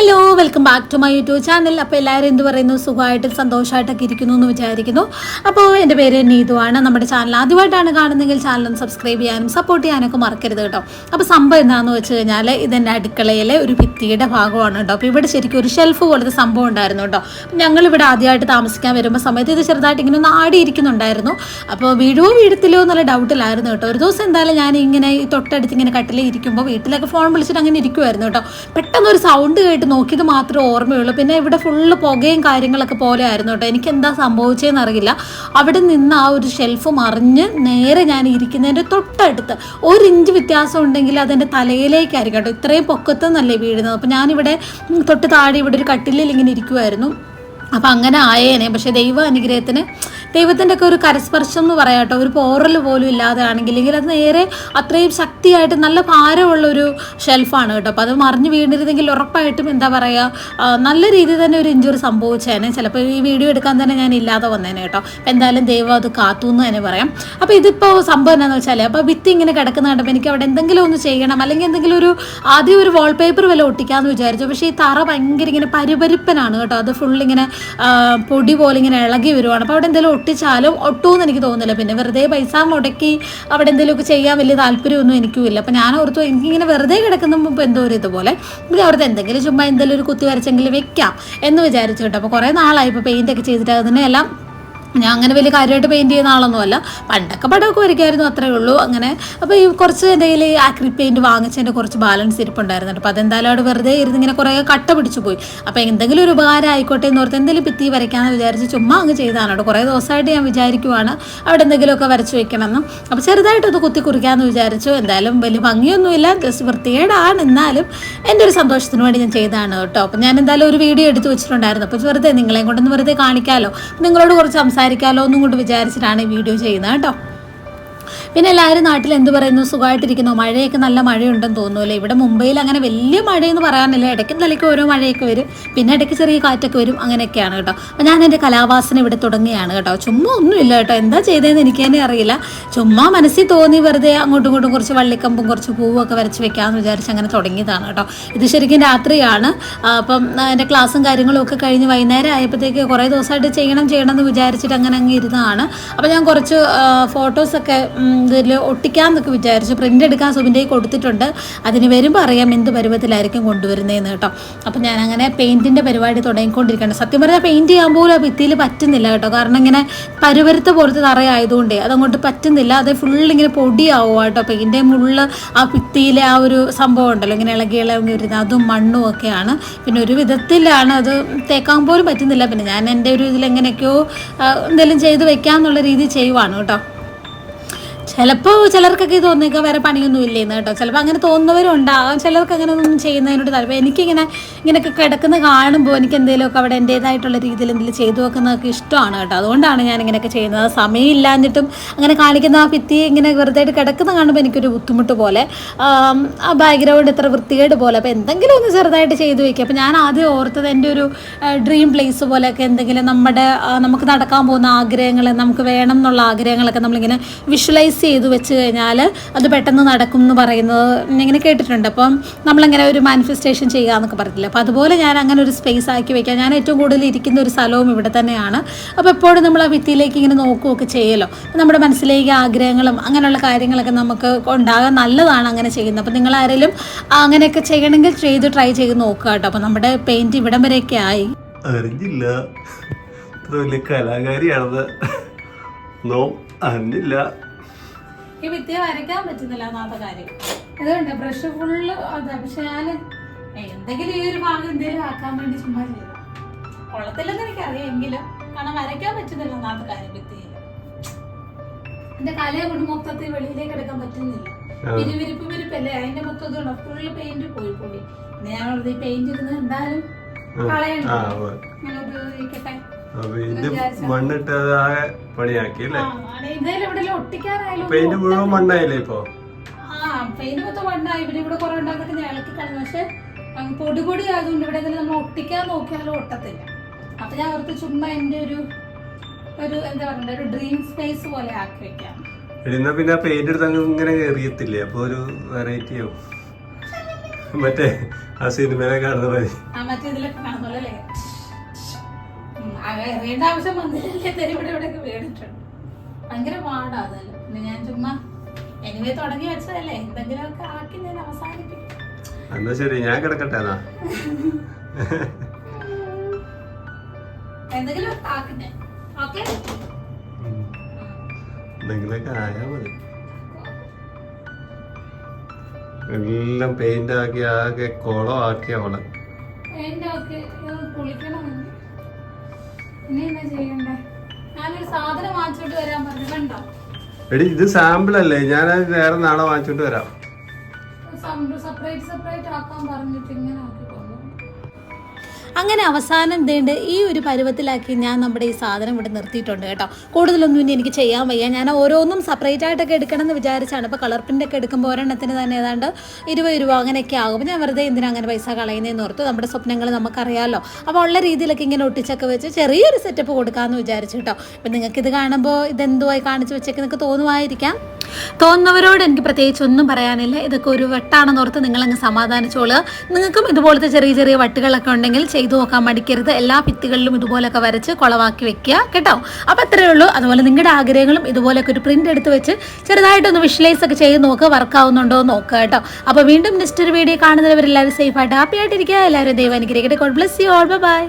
Hello welcome back to my YouTube channel അപ്പോൾ എല്ലാവരും എന്ത് പറയുന്നു? സുഖമായിട്ടും സന്തോഷമായിട്ടൊക്കെ ഇരിക്കുന്നു എന്ന് വിചാരിക്കുന്നു. അപ്പോൾ എന്റെ പേര് നീതുവാണ്. നമ്മുടെ ചാനൽ ആദ്യമായിട്ടാണ് കാണുന്നതെങ്കിൽ ചാനൽ സബ്സ്ക്രൈബ് ചെയ്യാനും സപ്പോർട്ട് ചെയ്യാനൊക്കെ മറക്കരുത് കേട്ടോ. അപ്പോൾ സംഭവം എന്താണെന്ന് വെച്ച് കഴിഞ്ഞാൽ ഇതെന്റെ അടുക്കളയിലെ ഒരു ഭിത്തിയുടെ ഭാഗമാണ് കേട്ടോ. അപ്പോൾ ഇവിടെ ശരിക്കും ഒരു ഷെൽഫ് പോലത്തെ സംഭവം ഉണ്ടായിരുന്നു കേട്ടോ. ഞങ്ങളിവിടെ ആദ്യമായിട്ട് താമസിക്കാൻ വരുമ്പോൾ സമയത്ത് ഇത് ചെറുതായിട്ട് ഇങ്ങനെ ഒന്ന് ആടിയിരിക്കുന്നുണ്ടായിരുന്നു. അപ്പോൾ വീഴുവോ വീഴത്തില്ലോ എന്നുള്ള ഡൗട്ടിലായിരുന്നു കേട്ടോ. ഒരു ദിവസം എന്തായാലും ഞാൻ ഇങ്ങനെ ഈ തൊട്ടടുത്ത് ഇങ്ങനെ കട്ടിലേ ഇരിക്കുമ്പോൾ വീട്ടിലൊക്കെ ഫോൺ വിളിച്ചിട്ട് അങ്ങനെ ഇരിക്കുമായിരുന്നു കേട്ടോ. പെട്ടെന്ന് ഒരു സൗണ്ട് കേട്ട് നോക്കിയത് മാത്രമേ ഓർമ്മയുള്ളൂ. പിന്നെ ഇവിടെ ഫുള്ള് പുകയും കാര്യങ്ങളൊക്കെ പോലെ ആയിരുന്നു കേട്ടോ. എനിക്ക് എന്താ സംഭവിച്ചതെന്ന് അറിയില്ല. അവിടെ നിന്ന് ആ ഒരു ഷെൽഫ് മറിഞ്ഞ് നേരെ ഞാൻ ഇരിക്കുന്നതിന്റെ തൊട്ടടുത്ത് ഒരു ഇഞ്ച് വ്യത്യാസം ഉണ്ടെങ്കിൽ അതെന്റെ തലയിലേക്കായിരിക്കും കേട്ടോ. ഇത്രയും പൊക്കത്തുനിന്നല്ലേ വീഴുന്നത്. അപ്പോൾ ഞാനിവിടെ തൊട്ട് താഴെ ഇവിടെ ഒരു കട്ടിലിൽ ഇങ്ങനെ ഇരിക്കുമായിരുന്നു അപ്പം അങ്ങനെ ആയേനെ. പക്ഷേ ദൈവ അനുഗ്രഹത്തിന് ദൈവത്തിന്റെ ഒക്കെ ഒരു കരസ്പർശം എന്ന് പറയാം കേട്ടോ. ഒരു പോറൽ പോലും ഇല്ലാതെ ആണെങ്കിൽ ഇല്ലെങ്കിൽ അത് നേരെ അത്രയും ശക്തിയായിട്ട് നല്ല ഭാരമുള്ള ഒരു ഷെൽഫാണ് കേട്ടോ. അപ്പോൾ അത് മറിഞ്ഞ് വീണിരുന്നെങ്കിൽ ഉറപ്പായിട്ടും എന്താ പറയുക നല്ല രീതിയിൽ തന്നെ ഒരു ഇഞ്ചുറി സംഭവിച്ചേനെ. ചിലപ്പോൾ ഈ വീഡിയോ എടുക്കാൻ തന്നെ ഞാൻ ഇല്ലാതെ വന്നേനെ കേട്ടോ. അപ്പോൾ എന്തായാലും ദൈവം അത് കാത്തു എന്ന് തന്നെ പറയാം. അപ്പോൾ ഇതിപ്പോൾ സംഭവം എന്താണെന്ന് വെച്ചാൽ അപ്പോൾ വിത്ത് ഇങ്ങനെ കിടക്കുന്ന കണ്ടപ്പോൾ എനിക്ക് അവിടെ എന്തെങ്കിലും ഒന്ന് ചെയ്യണം അല്ലെങ്കിൽ എന്തെങ്കിലും ഒരു ആദ്യം ഒരു വാൾപേപ്പർ വല്ല ഒട്ടിക്കാമെന്ന് വിചാരിച്ചു. പക്ഷേ ഈ തറ ഭയങ്കര ഇങ്ങനെ പരിപരിപ്പനാണ് കേട്ടോ. അത് ഫുള്ളിങ്ങനെ പൊടി പോലെ ഇങ്ങനെ ഇളകി വരുവാണ്. അപ്പോൾ അവിടെ എന്തെങ്കിലും ഒട്ടിച്ചാലും ഒട്ടുമെന്ന് എനിക്ക് തോന്നുന്നില്ല. പിന്നെ വെറുതെ പൈസ മുടക്കി അവിടെ എന്തെങ്കിലുമൊക്കെ ചെയ്യാൻ വലിയ താല്പര്യമൊന്നും എനിക്കും ഇല്ല അപ്പോൾ ഞാൻ ഓർത്തു എനിക്കിങ്ങനെ വെറുതെ കിടക്കുന്ന മുമ്പ് എന്തോ ഒരു ഇതുപോലെ എനിക്ക് അവിടുത്തെ എന്തെങ്കിലും ചുമ്മാ എന്തെങ്കിലും ഒരു കുത്തി വരച്ചെങ്കിലും വെക്കാം എന്ന് വിചാരിച്ചു കേട്ടോ. അപ്പോൾ കുറേ നാളായി ഇപ്പോൾ പെയിന്റ് ഒക്കെ ചെയ്തിട്ട് അതിനെല്ലാം ഞാൻ അങ്ങനെ വലിയ കാര്യമായിട്ട് പെയിന്റ് ചെയ്യുന്ന ആളൊന്നുമല്ല. പണ്ടൊക്കെ പടമൊക്കെ വരയ്ക്കായിരുന്നു അത്രേ ഉള്ളൂ. അങ്ങനെ അപ്പോൾ ഈ കുറച്ച് എന്റെ കയ്യിൽ ആക്രി പെയിന്റ് വാങ്ങിച്ചതിന്റെ കുറച്ച് ബാലൻസ് ഇരിപ്പുണ്ടായിരുന്നു അപ്പോൾ അതെന്തായാലും അവിടെ വെറുതെ ഇരുന്ന് ഇങ്ങനെ കുറേ കട്ട പിടിച്ചു പോയി. അപ്പോൾ എന്തെങ്കിലും ഒരു ഉപകാരം ആയിക്കോട്ടെ എന്ന് ഓർത്ത് എന്തെങ്കിലും ഭിത്തി വരയ്ക്കാമെന്ന് വിചാരിച്ച് ചുമ്മാ അങ്ങ് ചെയ്താണ് കേട്ടോ. കുറേ ദിവസമായിട്ട് ഞാൻ വിചാരിക്കുവാണ് അവിടെ എന്തെങ്കിലുമൊക്കെ വരച്ച് വെക്കണമെന്ന്. അപ്പോൾ ചെറുതായിട്ടൊന്ന് കുത്തി കുറിക്കാമെന്ന് വിചാരിച്ചു. എന്തായാലും വലിയ ഭംഗിയൊന്നുമില്ല. ജസ്റ്റ് വൃത്തികേടാണ്. എന്നാലും എന്റെ ഒരു സന്തോഷത്തിന് വേണ്ടി ഞാൻ ചെയ്തതാണ് കേട്ടോ. അപ്പോൾ ഞാൻ എന്തായാലും ഒരു വീഡിയോ എടുത്ത് വെച്ചിട്ടുണ്ടായിരുന്നു. അപ്പോൾ വെറുതെ നിങ്ങളെയും കൊണ്ടൊന്ന് വെറുതെ കാണിക്കാമല്ലോ നിങ്ങളോട് കുറച്ച് സംസാരിക്കാമല്ലോ എന്നും കൊണ്ട് വിചാരിച്ചിട്ടാണ് ഈ വീഡിയോ ചെയ്യുന്നത് കേട്ടോ. പിന്നെ എല്ലാവരും നാട്ടിൽ എന്ത് പറയുന്നു? സുഖമായിട്ടിരിക്കുന്നു. മഴയൊക്കെ നല്ല മഴയുണ്ടെന്ന് തോന്നുന്നു ഇവിടെ മുംബൈയിൽ അങ്ങനെ വലിയ മഴയെന്ന് പറയാനില്ല. ഇടയ്ക്കും തലയ്ക്ക് ഓരോ മഴയൊക്കെ വരും. പിന്നെ ഇടയ്ക്ക് ചെറിയ കാറ്റൊക്കെ വരും. അങ്ങനെയൊക്കെയാണ് കേട്ടോ. അപ്പം ഞാൻ എന്റെ കലാവാസന ഇവിടെ തുടങ്ങിയാണ് കേട്ടോ. ചുമ്മാ ഒന്നുമില്ല കേട്ടോ. എന്താ ചെയ്തതെന്ന് എനിക്ക് തന്നെ അറിയില്ല. ചുമ്മാ മനസ്സിൽ തോന്നി വെറുതെ അങ്ങോട്ടും ഇങ്ങോട്ടും കുറച്ച് വള്ളിക്കമ്പും കുറച്ച് പൂവൊക്കെ വരച്ച് വെക്കാമെന്ന് വിചാരിച്ച് അങ്ങനെ തുടങ്ങിയതാണ് കേട്ടോ. ഇത് ശരിക്കും രാത്രിയാണ്. അപ്പം എന്റെ ക്ലാസ്സും കാര്യങ്ങളും ഒക്കെ കഴിഞ്ഞ് വൈകുന്നേരം ആയപ്പോഴത്തേക്ക് കുറേ ദിവസമായിട്ട് ചെയ്യണം ചെയ്യണം എന്ന് വിചാരിച്ചിട്ട് അങ്ങനെ അങ്ങ് ഇരുന്നതാണ്. അപ്പം ഞാൻ കുറച്ച് ഫോട്ടോസൊക്കെ ഇതിൽ ഒട്ടിക്കാമെന്നൊക്കെ വിചാരിച്ചു. പ്രിന്റ് എടുക്കാൻ സുബിന്റെ കൊടുത്തിട്ടുണ്ട്. അതിന് വരുമ്പോൾ അറിയാം എന്ത് പരുവത്തിലായിരിക്കും കൊണ്ടുവരുന്നതെന്ന് കേട്ടോ. അപ്പം ഞാൻ അങ്ങനെ പെയിന്റിന്റെ പരിപാടി തുടങ്ങിക്കൊണ്ടിരിക്കുകയാണ്. സത്യം പറഞ്ഞാൽ പെയിന്റ് ചെയ്യാൻ പോലും ആ ഭിത്തിയിൽ പറ്റുന്നില്ല കേട്ടോ. കാരണം ഇങ്ങനെ പരുവരുത്ത പോലത്തെ തറയായതുകൊണ്ടേ അതങ്ങോട്ട് പറ്റുന്നില്ല. അത് ഫുള്ളിങ്ങനെ പൊടിയാവുക കേട്ടോ. പെയിന്റെ മുള്ള ആ ഭിത്തിയിലെ ആ ഒരു സംഭവം ഉണ്ടല്ലോ. ഇങ്ങനെ ഇളകി ഇളകി വരുന്നത് അതും മണ്ണും ഒക്കെയാണ്. പിന്നെ ഒരു വിധത്തിലാണ് അത് തേക്കാൻ പോലും പറ്റുന്നില്ല. പിന്നെ ഞാൻ എന്റെ ഒരു ഇതിൽ എങ്ങനെയൊക്കെയോ എന്തെങ്കിലും ചെയ്ത് വെക്കാമെന്നുള്ള രീതി ചെയ്യുവാണ് കേട്ടോ. ചിലപ്പോൾ ചിലർക്കൊക്കെ തോന്നിയേക്കാം വേറെ പണിയൊന്നും ഇല്ലേന്ന് കേട്ടോ. ചിലപ്പോൾ അങ്ങനെ തോന്നുന്നവരും ഉണ്ടാകാം ചിലർക്ക് അങ്ങനെ ഒന്നും ചെയ്യുന്നതിനോട് താല്പര്യം. എനിക്കിങ്ങനെ ഇങ്ങനെയൊക്കെ കിടക്കുന്ന കാണുമ്പോൾ എനിക്ക് എന്തെങ്കിലുമൊക്കെ അവിടെ എന്റേതായിട്ടുള്ള രീതിയിൽ എന്തെങ്കിലും ചെയ്തു വെക്കുന്നതൊക്കെ ഇഷ്ടമാണ് കേട്ടോ. അതുകൊണ്ടാണ് ഞാൻ ഇങ്ങനെയൊക്കെ ചെയ്യുന്നത് സമയമില്ലാഞ്ഞിട്ടും അങ്ങനെ കാണിക്കുന്ന ആ ഭിത്തി ഇങ്ങനെ വെറുതെ ആയിട്ട് കിടക്കുന്ന കാണുമ്പോൾ എനിക്കൊരു ബുദ്ധിമുട്ട് പോലെ ആ ബാക്ക്ഗ്രൗണ്ട് ഇത്ര വൃത്തികേട് പോലെ. അപ്പോൾ എന്തെങ്കിലും ഒന്ന് ചെറുതായിട്ട് ചെയ്തു വയ്ക്കുക അപ്പോൾ ഞാൻ ആദ്യം ഓർത്തത് എന്റെ ഒരു ഡ്രീം പ്ലേസ് പോലെയൊക്കെ എന്തെങ്കിലും നമ്മുടെ നമുക്ക് നടക്കാൻ പോകുന്ന ആഗ്രഹങ്ങൾ നമുക്ക് വേണം എന്നുള്ള ആഗ്രഹങ്ങളൊക്കെ നമ്മളിങ്ങനെ വിഷ്വലൈസ് ചെയ്ത് വെച്ച് കഴിഞ്ഞാൽ അത് പെട്ടെന്ന് നടക്കും എന്ന് പറയുന്നത് ഇങ്ങനെ കേട്ടിട്ടുണ്ട്. അപ്പം നമ്മളങ്ങനെ ഒരു മാനിഫെസ്റ്റേഷൻ ചെയ്യുക എന്നൊക്കെ പറഞ്ഞില്ല അപ്പോൾ അതുപോലെ ഞാൻ അങ്ങനെ ഒരു സ്പേസ് ആക്കി വെക്കാം ഞാൻ ഏറ്റവും കൂടുതൽ ഇരിക്കുന്ന ഒരു സ്ഥലവും ഇവിടെ തന്നെയാണ്. അപ്പോൾ എപ്പോഴും നമ്മൾ ആ ഭിത്തിയിലേക്ക് ഇങ്ങനെ നോക്കുകയൊക്കെ ചെയ്യലോ? നമ്മുടെ മനസ്സിലേക്ക് ആഗ്രഹങ്ങളും അങ്ങനെയുള്ള കാര്യങ്ങളൊക്കെ നമുക്ക് ഉണ്ടാകാൻ നല്ലതാണ് അങ്ങനെ ചെയ്യുന്നത്. അപ്പോൾ നിങ്ങൾ ആരെങ്കിലും അങ്ങനെയൊക്കെ ചെയ്യണമെങ്കിൽ ചെയ്ത് ട്രൈ ചെയ്ത് നോക്കുക കേട്ടോ. അപ്പോൾ നമ്മുടെ പെയിന്റ് ഇവിടം വരെയൊക്കെ ആയി. അറിഞ്ഞില്ല. ഇത്ര വലിയ കലാകാരിയാണത്. നോ അറിഞ്ഞില്ല. ഈ ഭിത്തിയെ വരയ്ക്കാൻ പറ്റുന്നില്ല എന്നാത്ത കാര്യം. ഇതുകൊണ്ട് ബ്രഷ് ഫുള്ള് അതെ പക്ഷെ ഞാൻ എന്തെങ്കിലും ഈ ഒരു ഭാഗം എന്തെങ്കിലും ആക്കാൻ വേണ്ടി ചുമ്മാ ചെയ്തു. കൊള്ളത്തില്ലെന്ന് എനിക്കറിയാം എങ്കിലും. കാരണം വരയ്ക്കാൻ പറ്റുന്നില്ല എന്നാത്ത കാര്യം ഭിത്തിയിൽ. എന്റെ കലയെ കൊണ്ട് മൊത്തത്തിൽ വെളിയിലേക്ക് എടുക്കാൻ പറ്റുന്നില്ല. വിരിവിരിപ്പ് വിരിപ്പല്ലേ അതിന്റെ മൊത്തത്തിൽ ഫുള്ള് പെയിന്റ് പോയി പോയി ഞാൻ ഈ പെയിന്റ് ഇരുന്ന് എന്തായാലും കളയണ്ട. ഇങ്ങനെ ഉപയോഗിക്കട്ടെ? അപ്പൊ ഇത് മണ്ണിട്ട് അത് ആകെ പണിയാക്കി അല്ലേ? പെയിന്റ് മുഴുവൻ മണ്ണായില്ലേ ഇപ്പൊ? പെയിന്റ് മൊത്തം വണ്ണായി പിന്നെ ഇവിടെ കുറെ ഉണ്ടാകുന്നൊക്കെ ഞാൻ ഇളക്കി കളഞ്ഞു പക്ഷെ പൊടി പൊടി ആയതുകൊണ്ട് ഇവിടെ നമ്മൾ ഒട്ടിക്കാൻ നോക്കിയാലും ഒട്ടത്തില്ല. അപ്പൊ ഞാൻ അവർക്ക് ചുമ്മാ എന്റെ ഒരു ഒരു എന്താ പറയണ്ട ഒരു ഡ്രീം സ്പേസ് പോലെ ആക്കി വെക്കാം. എന്നാ പിന്നെ പെയിന്റ് എടുത്ത് അങ്ങ് ഇങ്ങനെ എറിയത്തില്ലേ? അപ്പൊ ഒരു വെറൈറ്റി ആവും. മറ്റേ ആ സിനിമയിലെ കാണുന്ന മതി ആ മറ്റേ ഇതിലൊക്കെ കാണുന്നല്ലോ അല്ലേ? എറിയേണ്ട ആവശ്യം വന്നില്ലേ തെരുവിടെ ഇവിടെ ഇവിടെയൊക്കെ വീണിട്ടുണ്ട്. ഭയങ്കര പാടാ അതല്ല. പിന്നെ ഞാൻ ചുമ്മാ എനിവേ തുടങ്ങി വെച്ചതല്ലേ. എന്തെങ്കിലുമൊക്കെ ആക്കി ഞാൻ അവസാനിപ്പിക്കും. എന്നാ ശരി ഞാൻ കിടക്കട്ടെ എന്നാ? എന്തെങ്കിലുമൊക്കെ ആക്കട്ടെ. ഓക്കെ? ഉം. എന്തെങ്കിലുമൊക്കെ ആയാ മതി. എല്ലാം പെയിന്റ് ആക്കി ആകെ കുളം ആക്കിയ അവളെ. പെയിന്റ് ആക്കി കുളിക്കണം ഇനി എന്താ ചെയ്യണ്ടേ? ഞാനൊരു സാധനം വാങ്ങിച്ചോണ്ട് വരാൻ പറഞ്ഞു കണ്ടോ? എടി ഇത് സാമ്പിൾ അല്ലേ? ഞാനത് വേറെ നാളെ വാങ്ങിച്ചോണ്ട് വരാം. സെപ്പറേറ്റ് സെപ്പറേറ്റ് ആക്കാൻ പറഞ്ഞിട്ട് ഇങ്ങനെ ആക്കി. അങ്ങനെ അവസാനം ദേണ്ട് ഈ ഒരു പരുവത്തിലാക്കി ഞാൻ നമ്മുടെ ഈ സാധനം ഇവിടെ നിർത്തിയിട്ടുണ്ട് കേട്ടോ. കൂടുതലൊന്നും ഇനി എനിക്ക് ചെയ്യാൻ വയ്യ. ഞാൻ ഓരോന്നും സെപ്പറേറ്റ് ആയിട്ടൊക്കെ എടുക്കണം എന്ന് വിചാരിച്ചാണ്. ഇപ്പോൾ കളർ പ്രിന്റ് ഒക്കെ എടുക്കുമ്പോൾ ഒരെണ്ണത്തിന് തന്നെ ഏതാണ്ട് ഇരുപത് രൂപ അങ്ങനെയൊക്കെ ആകും. ഞാൻ വെറുതെ എന്തിനാ അങ്ങനെ പൈസ കളയുന്നതെന്ന് ഓർത്ത് നമ്മുടെ സ്വപ്നങ്ങൾ നമുക്കറിയാമല്ലോ അപ്പോൾ ഉള്ള രീതിയിലൊക്കെ ഇങ്ങനെ ഒട്ടിച്ചൊക്കെ വെച്ച് ചെറിയൊരു സെറ്റപ്പ് കൊടുക്കാമെന്ന് വിചാരിച്ചു കേട്ടോ. അപ്പം നിങ്ങൾക്കിത് കാണുമ്പോൾ ഇതെന്തുമായി കാണിച്ച് വെച്ചൊക്കെ നിങ്ങൾക്ക് തോന്നുമായിരിക്കാം. തോന്നുന്നവരോട് എനിക്ക് പ്രത്യേകിച്ച് ഒന്നും പറയാനില്ല. ഇതൊക്കെ ഒരു വെട്ടാണെന്ന് ഓർത്ത് നിങ്ങളങ്ങ് സമാധാനിച്ചോളുക നിങ്ങൾക്കും ഇതുപോലത്തെ ചെറിയ ചെറിയ വട്ടുകളൊക്കെ ഉണ്ടെങ്കിൽ ചെയ്തു നോക്കാൻ മടിക്കരുത്. എല്ലാ ഭിത്തികളിലും ഇതുപോലൊക്കെ വരച്ച് കുളവാക്കി വെക്കുക കേട്ടോ. അപ്പോൾ അത്രയേ ഉള്ളൂ. അതുപോലെ നിങ്ങളുടെ ആഗ്രഹങ്ങളും ഇതുപോലൊക്കെ ഒരു പ്രിന്റ് എടുത്ത് വെച്ച് ചെറുതായിട്ടൊന്ന് വിഷ്വലൈസ് ഒക്കെ ചെയ്ത് നോക്കുക വർക്ക് ആവുന്നുണ്ടോ എന്ന് നോക്കുക കേട്ടോ. അപ്പോൾ വീണ്ടും നെക്സ്റ്റ് ഒരു വീഡിയോ കാണുന്നവരെല്ലാവരും സേഫായിട്ട് ഹാപ്പി ആയിട്ടിരിക്കുക. എല്ലാവരും ദൈവം അനുഗ്രഹിക്കട്ടെ. God bless you all bye